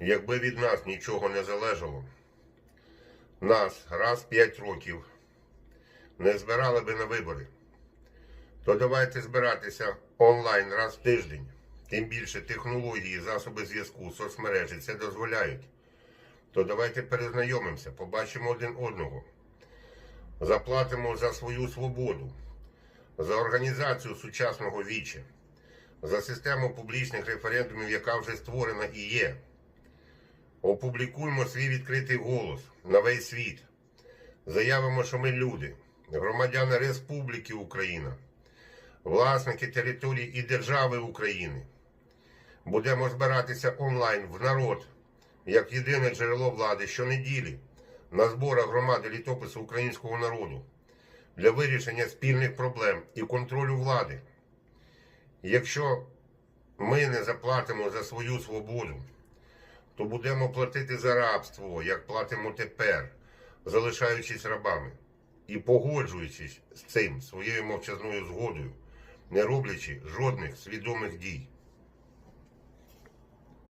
Якби від нас нічого не залежало, нас раз в 5 років не збирали би на вибори, то давайте збиратися онлайн раз в тиждень. Тим більше технології, засоби зв'язку, соцмережі це дозволяють. То давайте перезнайомимося, побачимо один одного. Заплатимо за свою свободу, за організацію сучасного віче, за систему публічних референдумів, яка вже створена і є. Опублікуємо свій відкритий голос на весь світ. Заявимо, що ми люди, громадяни Республіки Україна, власники території і держави України. Будемо збиратися онлайн в народ як єдине джерело влади щонеділі на зборах громади літопису українського народу для вирішення спільних проблем і контролю влади. Якщо ми не заплатимо за свою свободу, то будемо платити за рабство, як платимо тепер, залишаючись рабами і погоджуючись з цим своєю мовчазною згодою, не роблячи жодних свідомих дій.